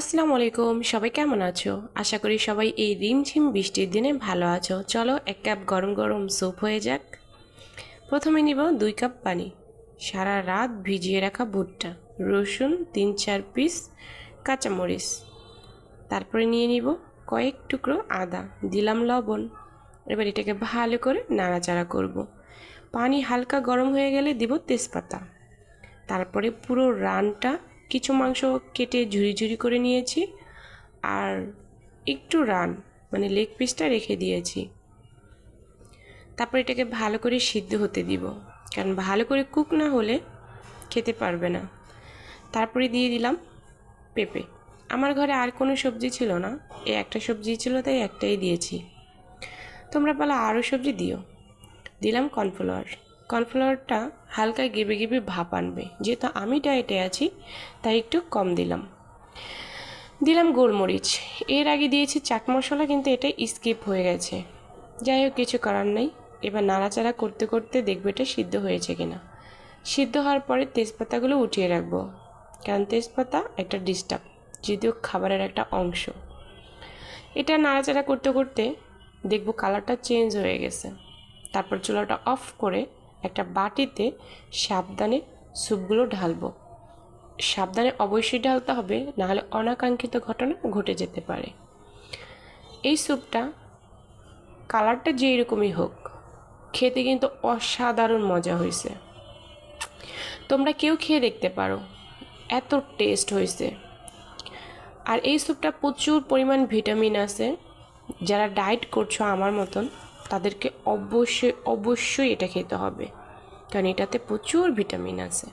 আসসালামু আলাইকুম, সবাই কেমন আছো? আশা করি সবাই এই রিমঝিম বৃষ্টির দিনে ভালো আছো। চলো এক কাপ গরম গরম স্যুপ হয়ে যাক। প্রথমে নিব দুই কাপ পানি। সারা রাত ভিজিয়ে রাখা ভুট্টা, রসুন তিন চার পিস, কাঁচামরিচ। তারপরে নিয়ে নিব কয়েক টুকরো আদা, দিলাম লবণ। এবার এটাকে ভালো করে নাড়াচাড়া করব। পানি হালকা গরম হয়ে গেলে দিব তেজপাতা। তারপরে পুরো রানটা কিছু মাংস কেটে ঝুরি ঝুরি করে নিয়েছি আর একটু রান মানে লেগ পিসটা রেখে দিয়েছি। তারপর এটাকে ভালো করে সিদ্ধ হতে দিব, কারণ ভালো করে কুক না হলে খেতে পারবে না। তারপরে দিয়ে দিলাম পেঁপে। আমার ঘরে আর কোনো সবজি ছিল না এই একটা সবজি ছিল তাই একটাই দিয়েছি। তোমরা পালা আরও সবজি দিও। দিলাম কর্নফ্লাওয়ার। কর্নফ্লাওয়ারটা হালকা গেবে গেবে ভাপ আনবে। যেহেতু আমি ডায়েটে আছি, তাই একটু কম দিলাম। দিলাম গোলমরিচ। এর আগে দিয়েছি চাট মশলা, কিন্তু এটা স্কিপ হয়ে গেছে। যাই হোক, কিছু করার নেই। এবার নাড়াচাড়া করতে করতে দেখবে এটা সিদ্ধ হয়েছে কিনা। সিদ্ধ হওয়ার পরে তেজপাতাগুলো উঠিয়ে রাখব। কারণ তেজপাতা একটা ডিস্টার্ব যদিও খাবারের একটা অংশ। এটা নাড়াচাড়া করতে করতে দেখব কালারটা চেঞ্জ হয়ে গেছে। তারপর চুলাটা অফ করে একটা বাটিতে সাবধানে স্যুপগুলো ঢালবো। সাবধানে অবশ্যই ঢালতে হবে, নাহলে অনাকাঙ্ক্ষিত ঘটনা ঘটে যেতে পারে। এই স্যুপটা কালারটা যেই রকমই হোক, খেতে কিন্তু অসাধারণ মজা হয়েছে। তোমরা কেউ খেয়ে দেখতে পারো, এত টেস্ট হয়েছে। আর এই স্যুপটা প্রচুর পরিমাণ ভিটামিন আছে, যারা ডায়েট করছ আমার মতন তাদেরকে অবশ্যই অবশ্যই এটা খেতে হবে। কারণ এটাতে প্রচুর ভিটামিন আছে।